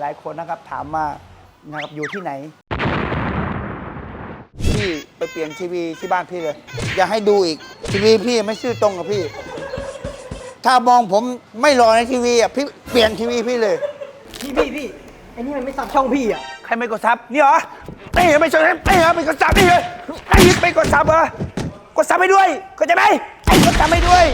หลาย ๆ คนนะครับ ถามมานะครับอยู่ที่ไหนพี่ไปเปลี่ยนทีวีที่บ้านพี่เลย อย่าให้ดูอีกทีวีพี่ไม่ซื่อตรงกับพี่ ถ้ามองผมไม่รอในทีวีอะพี่เปลี่ยนทีวีพี่เลย พี่พี่พี่ไอ้นี่มันไม่ซับช่องพี่อะใครไม่กดซับนี่เหรอไอ้ยไม่ใช่ไอ้เหรอไม่กดซับนี่เลยไอ้ไม่กดซับเหรอกดซับให้ด้วยกดจะไหมไอ้กดซับให้ด้วย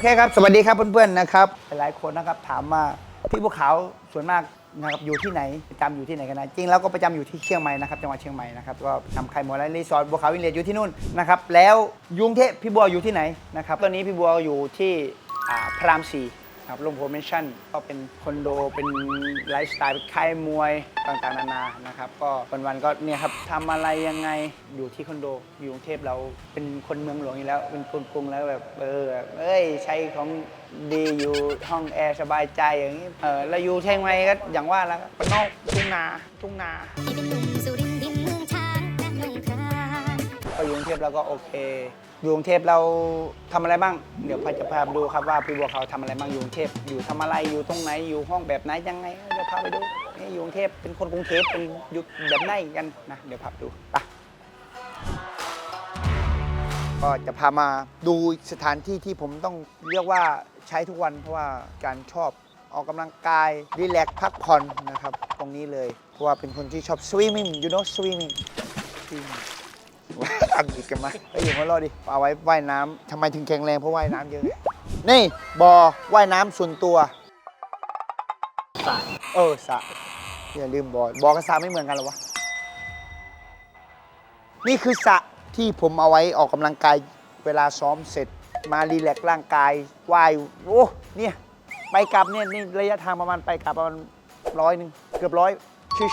เคครับ สวัสดีครับเพื่อนๆนะครับ หลายคนนะครับถามมาพี่ภูเขาส่วนมากนะครับอยู่ที่ไหนประจำอยู่ที่ไหนกันนะจริงแล้วก็ประจำอยู่ที่เชียงใหม่นะครับจังหวัดเชียงใหม่นะครับก็ทำไข่หมอแล้วรีสอร์ทบัวขาววิลเลจอยู่ที่นู่นนะครับแล้วยุงเทพพี่บัวอยู่ที่ไหนนะครับตอนนี้พี่บัวอยู่ที่อ่าพระรามสี่ ครับลงโพเมชั่นก็เป็นคอนโดเป็นไลฟ์สไตล์เป็นค่ายมวยต่างๆ นานานะครับก็วันๆก็เนี่ยครับทำอะไรยังไงอยู่ที่คอนโดอยู่กรุงเทพเราเป็นคนเมืองหลวงอยู่แล้ว เป็นคนกรุงแล้วแบบเออแบบเอ้ยใช้ของดีอยู่ห้องแอร์สบายใจอย่างนี้เออแล้วอยู่เชียงใหม่ก็อย่างว่าแล้วปนนอกทุ่งนาทุ่งนา ก็อยู่กรุงเทพเราก็โอเคอยู่กรุงเทพเราทำอะไรบ้าง เดี๋ยวพาจะพาไปดูครับว่าพี่บัวเขาทำอะไรบ้างอยู่กรุงเทพอยู่ทำอะไรอยู่ตรงไหนอยู่ห้องแบบไหนยังไงเดี๋ยวพาไปดูอยู่กรุงเทพเป็นคนกรุงเทพเป็นอยู่แบบไหนกันนะเดี๋ยวพาไปดูไปก็จะพามาดูสถานที่ที่ผมต้องเรียกว่าใช้ทุกวันเพราะว่าการชอบออกกำลังกายรีแลกซ์พักผ่อนนะครับ ตรงนี้เลย เพราะว่าเป็นคนที่ชอบ swimming you know swimming swimming อังกฤษกันมาไอ้ยอยู่หัวเราะดิเอาไว้ว่ายน้ำทำไมถึงแข็งแรงเพราะว่ายน้ำเยอะไงนี่บอ่อว่ายน้ำส่วนตัวสระ เออสระอย่าลืมบอ่อบอกกับสระไม่เหมือนกันเหรอวะ นี่คือสระที่ผมเอาไว้ออกกำลังกายเวลาซ้อมเสร็จ มารีแลกซ์ร่างกายว่ายโอ้เนี่ยไปกลับเนี่ยนี่ระยะทางประมาณไปกลับประมาณร้อยหนึ่งเกือบร้อย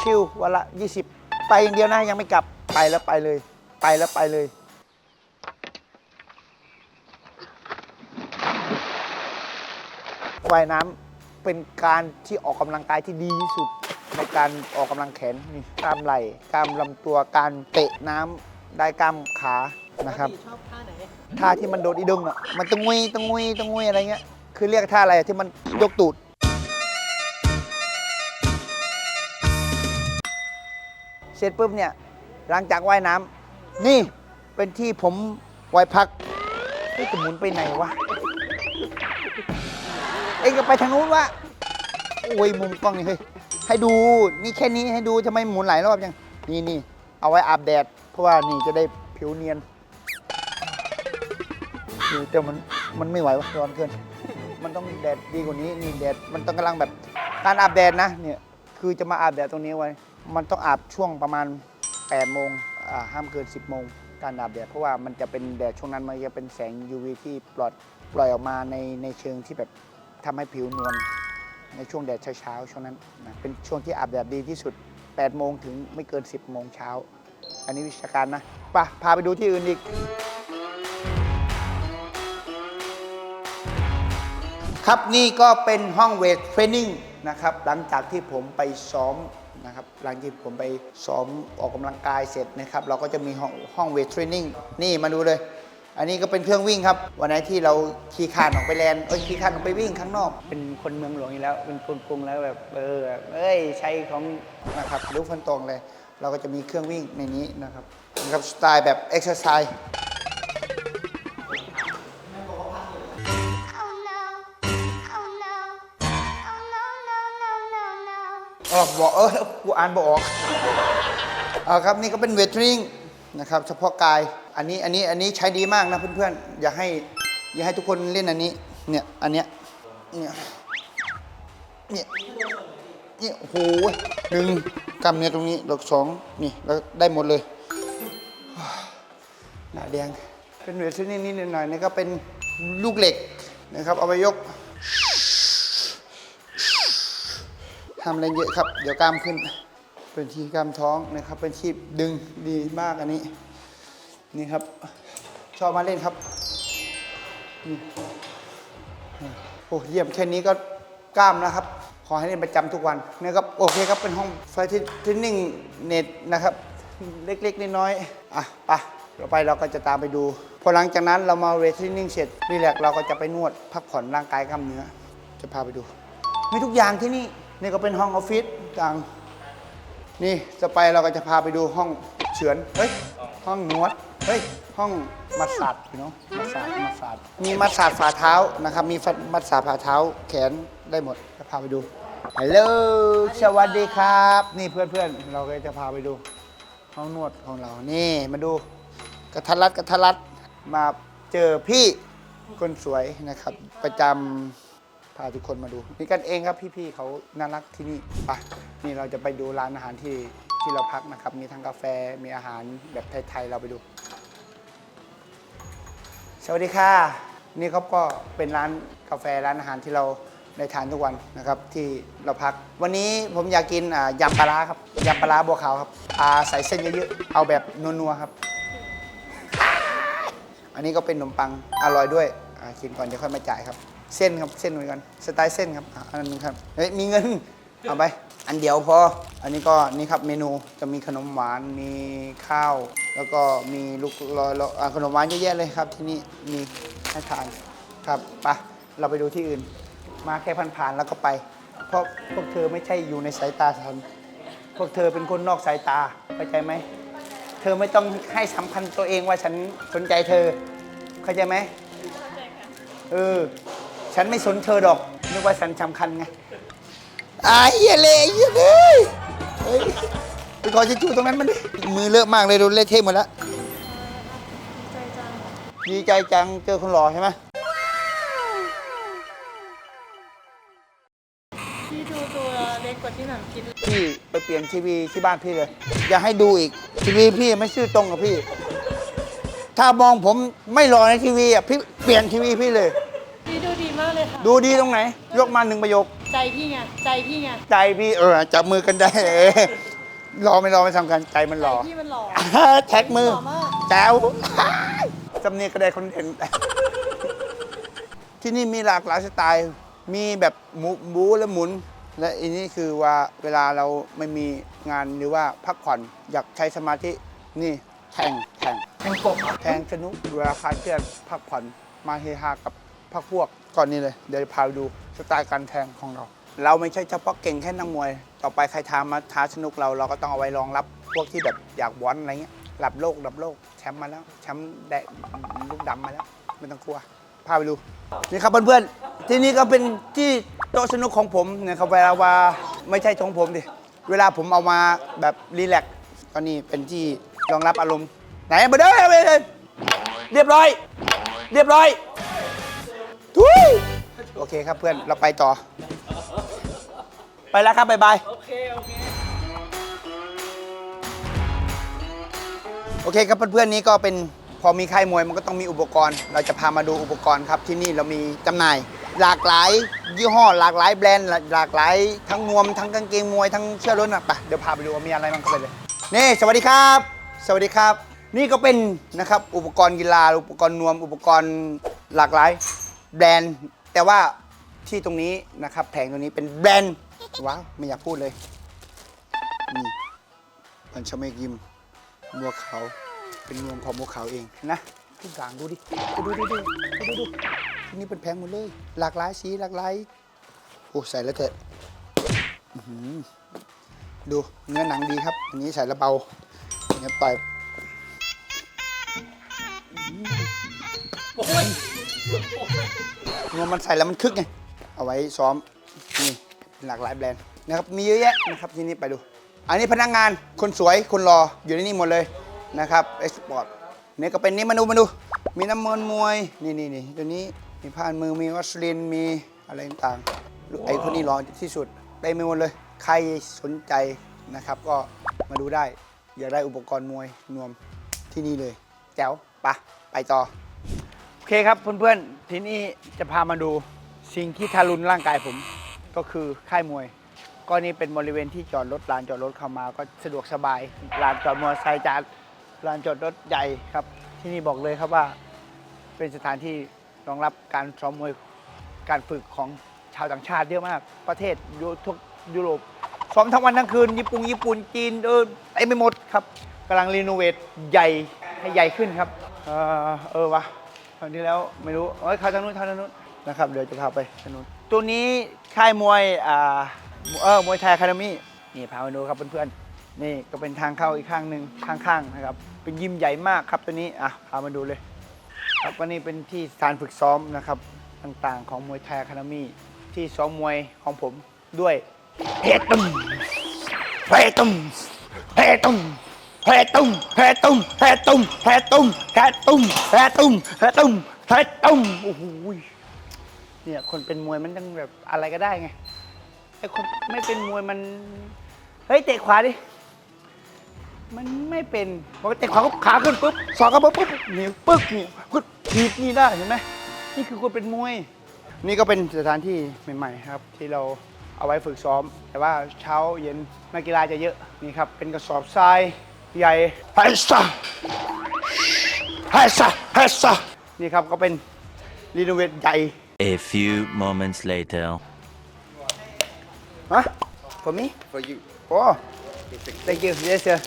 ชิวๆวันละ 20 ไปอย่างเดียวนะยังไม่กลับไปแล้วไปเลย ไปแล้วไปเลย ว่ายน้ำเป็นการที่ออกกำลังกายที่ดีที่สุด ในการออกกำลังแขนนี่กล้ามไหล่กล้ามลำตัวการเตะน้ำได้กล้ามขานะครับ ชอบท่าไหนท่าที่มันโดดอีดึงอะ มันตะงุยตะงุยตะงุยอะไรเงี้ย คือเรียกท่าอะไรอะที่มันยกตูด เสร็จปุ๊บเนี่ย หลังจากว่ายน้ำ นี่เป็นที่ผมไว้พักเฮ้ยจะหมุนไปไหนวะ เอ็งก็ไปทางนู้นวะ โอ้ยมุมกล้องนี่เฮ้ย ให้ดูนี่แค่นี้ให้ดูทำไมหมุนหลายรอบยัง นี่นี่เอาไว้อาบแดด เพราะว่านี่จะได้ผิวเนียนนี่แต่มันมันไม่ไหววะร้อนเกิน มันต้องแดดดีกว่านี้นี่แดดมันต้องกำลังแบบการอาบแดดนะเนี่ยคือจะมาอาบแดดตรงนี้ไว้ มันต้องอาบช่วงประมาณ8โมง ห้ามเกิน 10 โมงการอาบแดดเพราะว่ามันจะเป็นแดดช่วงนั้นมันจะเป็นแสง UV ที่ปลอดปล่อยออกมาในในเชิงที่แบบทำให้ผิวนวลในช่วงแดดเช้าๆช่วงนั้นนะเป็นช่วงที่อาบแดดดีที่สุด 8 โมงถึงไม่เกิน 10 โมงเช้า อันนี้วิชาการนะไปะพาไปดูที่อื่นอีก ครับนี่ก็เป็นห้องเวทเทรนนิ่งนะครับหลังจากที่ผมไปซ้อม นะครับหลังจากผมไปซ้อมออกกำลังกายเสร็จนะครับเราก็จะมีห้องห้องเวทเทรนนิ่งนี่มาดูเลย อันนี้ก็เป็นเครื่องวิ่งครับ วันไหนที่เราขี่คานออกไปแลนเอ้ยขี่คานออกไปวิ่งข้างนอก เป็นคนเมืองหลวงอยู่แล้ว เป็นคนกรุงแล้วแบบเออเอ้ยใช้ของนะครับรู้ฟันตรงเลย เราก็จะมีเครื่องวิ่งในนี้นะครับนะครับสไตล์แบบเอ็กซ์ไซส์ อ๋อบอกเออกูอ่านบอกออกเอาครับนี่ก็เป็นเวททริ่งนะครับเฉพาะกายอันนี้อันนี้อันนี้ใช้ดีมากนะเพื่อนๆ อย่าให้อย่าให้ทุกคนเล่นอันนี้เนี่ยอันเนี้ยเนี่ยเนี่ยเนี่ยโอ้โหหนึ่งกล้ามเนื้อตรงนี้ดอกสองนี่แล้วได้หมดเลยหน้าแดงเป็นเวทเทรนนิ่งนิดหน่อยนี่ก็เป็นลูกเหล็กนะครับเอาไปยก ทำอะไรเยอะครับ เดี๋ยวกล้ามขึ้น เป็นที่กล้ามท้องนะครับ เป็นที่ดึงดีมากอันนี้ นี่ครับ ชอบมาเล่นครับโอ้เยี่ยมแค่นี้ก็กล้ามแล้วครับ ขอให้เล่นประจำทุกวันนะครับ โอเคครับ เป็นห้องไฟที่เทรนนิ่งเน็ตนะครับ เล็กๆน้อยๆอะไปต่อไปเราก็จะตามไปดูผอหลังจากนั้นเรามาเวทเทรนนิ่งเสร็จรีแลกเราก็จะไปนวดพักผ่อนร่างกายกล้ามเนื้อ จะพาไปดู มีทุกอย่างที่นี่ นี่ก็เป็นห้องออฟฟิศต่าง นี่จะไปเราก็จะพาไปดูห้องเฉือน เฮ้ย ห้องนวด เฮ้ย ห้องมัสสัดเนาะมัสสัดมัสสัดมีมัสสัดฝ่าเท้านะครับ มีมัสสัดฝ่าเท้าแขนได้หมดจะพาไปดูฮัลโหลสวัสดีครับ นี่เพื่อนๆ เราก็จะพาไปดู ห้องนวดของเรา นี่มาดูกระทัดรัดกระทัดรัดมาเจอพี่คนสวยนะครับ ประจำ พาทุกคนมาดูนี่กันเองครับพี่ๆเขาน่ารักที่นี่ไปนี่เราจะไปดูร้านอาหารที่ที่เราพักนะครับ มีทั้งกาแฟมีอาหารแบบไทยๆเราไปดู สวัสดีค่ะ นี่ครับก็เป็นร้านกาแฟร้านอาหารที่เราได้ทานทุกวันนะครับที่เราพัก วันนี้ผมอยากกินอ่ายำปลาร้าครับยำปลาร้าบัวขาวครับอาใส่เส้นเยอะๆเอาแบบนัวๆครับ อันนี้ก็เป็นขนมปังอร่อยด้วยอ่ากินก่อนเดี๋ยวค่อยมาจ่ายครับ เส้นครับเส้นเหมือนกันสไตล์เส้นครับอะอันนึงครับเฮ้ยมีเงิน เอาไป อันเดียวพอ อันนี้ก็นี่ครับเมนูจะมีขนมหวานมีข้าว แล้วก็มีลูกลอยอ่าขนมหวานเยอะแยะเลยครับที่นี่มีให้ทานครับไปเราไปดูที่อื่น มาแค่ผ่านๆแล้วก็ไป เพราะพวกเธอไม่ใช่อยู่ในสายตาฉันพวกเธอเป็นคนนอกสายตาเข้าใจไหมเธอไม่ต้องให้สำคัญตัวเองว่าฉันสนใจเธอเข้าใจไหมเออ ฉันไม่สนเธอดอก นึกว่าฉันสำคัญไงอายเหี้ยเละเหี้ยเลยเฮ้ยไปขอจะจูตรงนั้นมันดิมือเลอะมากเลยโดนเละเทะหมดแล้วดีใจจังเจอคนหล่อใช่ไหมพี่ดูตัวเล็กกว่าที่หนังคิดพี่ไปเปลี่ยนทีวีที่บ้านพี่เลย อย่าให้ดูอีกทีวีพี่ไม่ซื่อตรงกับพี่ ถ้ามองผมไม่รอในทีวีอะพี่เปลี่ยนทีวีพี่เลยพี่ดูดี มากเลยค่ะ ดูดีตรงไหน ยกมาหนึ่งประโยค ใจพี่ไง ใจพี่ไง ใจพี่เออจับมือกันได้เออรอไม่รอไม่ทำกันใจมันรใจอพี่มันหล่อ แท็กมือหล่อมาก แจ๋วสำเนียงก็ได้คนเด่นที่นี่มีหลากหลายสไตล์ มีแบบหมูบูและหมุน และอันนี้คือว่าเวลาเราไม่มีงานหรือว่าพักผ่อนอยากใช้สมาธินี่แทงแทง แทงกบ แทงสนุกเวลาคลายเครียดพักผ่อนมาเฮฮากับ พักพวกก่อนนี้เลย เดี๋ยวพาไปดูสไตล์การแทงของเรา เราไม่ใช่เฉพาะเก่งแค่นักมวย ต่อไปใครทามาท้าสนุกเราเราก็ต้องเอาไว้รองรับพวกที่แบบอยากวอนอะไรเงี้ยหลับโลกหลับโลกแชมป์มาแล้วแชมป์แดงลูกดำมาแล้วไม่ต้องกลัวพาไปดูนี่ครับเพื่อนๆที่นี่ก็เป็นที่โต๊ะสนุกของผมนะครับเวลาว่าไม่ใช่ของผมดิเวลาผมเอามาแบบรีแลกซ์ก็นี่เป็นที่รองรับอารมณ์ไหนมาเด้อไปเลยเรียบร้อย เรียบร้อย ทุยโอเคครับเพื่อนเราไปต่อ ไปแล้วครับบ๊ายบาย โอเค โอเค โอเคครับเพื่อนๆนี้ก็เป็นพอมีค่ายมวยมันก็ต้องมีอุปกรณ์ เราจะพามาดูอุปกรณ์ครับที่นี่เรามีจำหน่าย หลากหลายยี่ห้อหลากหลายแบรนด์หลากหลายทั้งนวมทั้งกางเกงมวยทั้งเสื้อรถนะไปเดี๋ยวพาไปดูว่ามีอะไรบ้างเข้าไปเลยนี่สวัสดีครับ สวัสดีครับ นี่ก็เป็นนะครับอุปกรณ์กีฬาอุปกรณ์นวมอุปกรณ์หลากหลาย แบรนด์ แต่ว่าที่ตรงนี้นะครับแผงตรงนี้เป็นแบรนด์ว้าวไม่อยากพูดเลยนี่พันชเมกยิมบัวขาวเป็นนวมของบัวขาวเองนะทุกอย่างดูดิดูดูดูดูดูดูที่นี่เป็นแพงหมดเลย หลากหลายสีหลากหลายโอ้ใส่แล้วเถอะดูเนื้อหนังดีครับ อันนี้ใส่แล้วเบาเนื้อปล่อย นวมมันใส่แล้วมันคึกไง เอาไว้ซ้อม นี่หลากหลายแบรนด์นะครับ มีเยอะแยะนะครับที่นี่ไปดู อันนี้พนักงาน คนสวย คนรอ อยู่ในนี่หมดเลยนะครับเอ็กซ์พอร์ตเนี่ยก็เป็นนี่มาดูมาดู มีน้ำมันมวย นี่นี่นี่ตัวนี้ มีผ้านมือ มีวัสลิน มีอะไรต่างๆไอ้คนนี้รอที่สุดเต็มไปหมดเลย ใครสนใจนะครับก็มาดูได้ อยากได้อุปกรณ์มวยนวมที่นี่เลย แจ๋วปะไปต่อ เคครับเพื่อนๆ ทีนี้จะพามาดูสิ่งที่ทารุณร่างกายผมก็คือค่ายมวย ก็นี่เป็นบริเวณที่จอดรถลานจอดรถเข้ามา ก็สะดวกสบายลานจอดมอเตอร์ไซค์จานลานจอดรถใหญ่ครับ ที่นี่บอกเลยครับว่าเป็นสถานที่รองรับการซ้อมมวยการฝึกของชาวต่างชาติเยอะมาก ประเทศยุทุกยุโรปซ้อมทั้งวันทั้งคืนญี่ปุ่งญี่ปุ่นจีนเออเต็มไปหมดครับกำลังรีโนเวทใหญ่ให้ใหญ่ขึ้นครับ เออเออวะ คราวนี้แล้วไม่รู้เอ้ยข้าทางนู้นข้าทางนู้นนะครับเดี๋ยวจะพาไปทางนู้นตัวนี้ค่ายมวยอ่าเออมวยไทยคาเดมี่นี่พามาดูครับเพื่อนๆนี่ก็เป็นทางเข้าอีกข้างหนึ่งข้างๆนะครับเป็นยิมใหญ่มากครับตัวนี้อะพามาดูเลยครับวันนี้เป็นที่สถานฝึกซ้อมนะครับต่างๆ ของมวยไทยคาเดมี่ที่ซ้อมมวยของผมด้วยเฮตุมเฮตุมเฮตุม เฮตุ้มเฮตุ้มเฮตุ้มเฮตุ้มเฮตุ้มเฮตุ้มเฮตุ้มเฮตุ้มโอ้โหเนี่ยคนเป็นมวยมันต้องแบบอะไรก็ได้ไงไอ้คนไม่เป็นมวยมัน เฮ้ยเตะขวาดิ มันไม่เป็นพอเตะขวาก็ขาขึ้นปุ๊บสอกก็ปุ๊บปุ๊บเหนียวปึ๊กเหนียวปึ๊บถีบนี่ได้เห็นไหมนี่คือคนเป็นมวย นี่ก็เป็นสถานที่ใหม่ๆครับ ที่เราเอาไว้ฝึกซ้อม แต่ว่าเช้าเย็นนักกีฬาจะเยอะนี่ครับเป็นกระสอบทราย ใหญ่ไฮซ่าไฮซ่าไฮซ่านี่ครับก็เป็นรีโนเวทใหญ่ A few moments later. ฮะ for me for you. oh thank you yes sir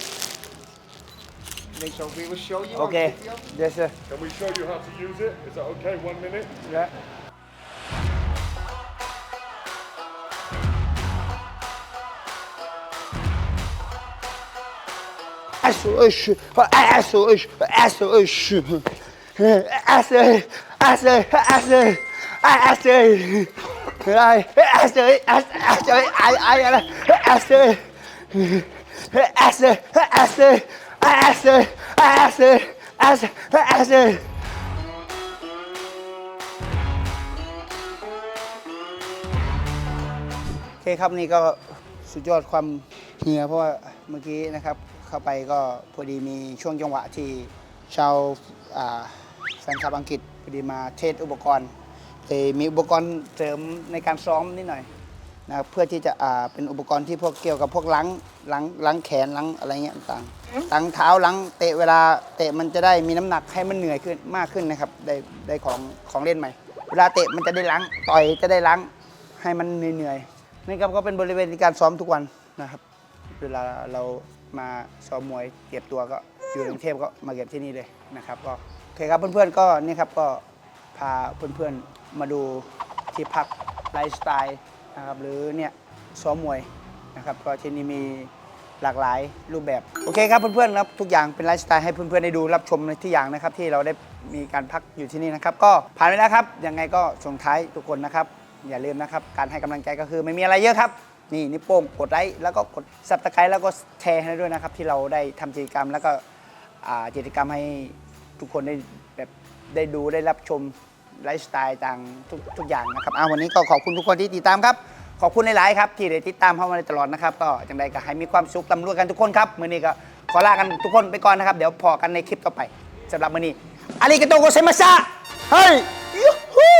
So we will show you. on okay video. yes sir Can we show you how to use it? Is that okay? One minute? yeah SOS SOS SOS SOS SOS SOS ไอ้แอสเซยไอ้แอสเซยแอสแอสเซยไอ้ไอ้อะไรแอสเซยแอสเซยแอสเซยแอสเซยแอสเซยแอสแอสเซยโอเคครับนี่ก็สุดยอดความเฮียเพราะว่าเมื่อกี้นะครับ เข้าไปก็พอดีมีช่วงจังหวะที่ชาวแฟนคลับอังกฤษพอดีมาเทสอุปกรณ์เลยมีอุปกรณ์เสริมในการซ้อมนิดหน่อยนะครับเพื่อที่จะอ่าเป็นอุปกรณ์ที่พวกเกี่ยวกับพวกล้างล้างล้างแขนล้างอะไรเงี้ยต่างๆล้างเท้าล้างเตะเวลาเตะมันจะได้มีน้ำหนักให้มันเหนื่อยขึ้นมากขึ้นนะครับได้ได้ของของเล่นใหม่ เวลาเตะมันจะได้ล้างต่อยจะได้ล้างให้มันเหนื่อยๆนี่ครับก็เป็นบริเวณในการซ้อมทุกวันนะครับ เวลาเรา มาซ้อมมวยเก็บตัวก็อยู่ในกรุงเทพก็มาเก็บที่นี่เลยนะครับก็โอเคครับเพื่อนๆก็นี่ครับก็พาเพื่อนๆมาดูที่พักไลฟ์สไตล์นะครับหรือเนี่ยซ้อมมวยนะครับก็ที่นี่มีหลากหลายรูปแบบ โอเคครับเพื่อนๆครับทุกอย่างเป็นไลฟ์สไตล์ให้เพื่อนๆได้ดูรับชมในที่อย่างนะครับ ที่เราได้มีการพักอยู่ที่นี่นะครับ ก็ผ่านไปแล้วครับยังไงก็ส่งท้ายทุกคนนะครับ อย่าลืมนะครับ การให้กำลังใจก็คือไม่มีอะไรเยอะครับ นี่นิ้วโป้งกดไลค์แล้วก็กดซับสไครต์แล้วก็แชร์ให้ด้วยนะครับ ที่เราได้ทำกิจกรรม แล้วก็อ่ากิจกรรมให้ทุกคนได้แบบได้ดูได้รับชมไลฟ์สไตล์ต่างทุกทุกอย่างนะครับเอาวันนี้ก็ขอบคุณทุกคนที่ติดตามครับ ขอบคุณหลายๆครับ ที่ได้ติดตามเข้ามาตลอดนะครับ ก็จังใดก็ให้มีความสุขตำรวจกันทุกคนครับมื้อนี้ก็ขอลากันทุกคนไปก่อนนะครับ เดี๋ยวพอกันในคลิปต่อไปสำหรับมื้อนี้อาริกาโตโกเซมาซาเฮ้ยยูฮู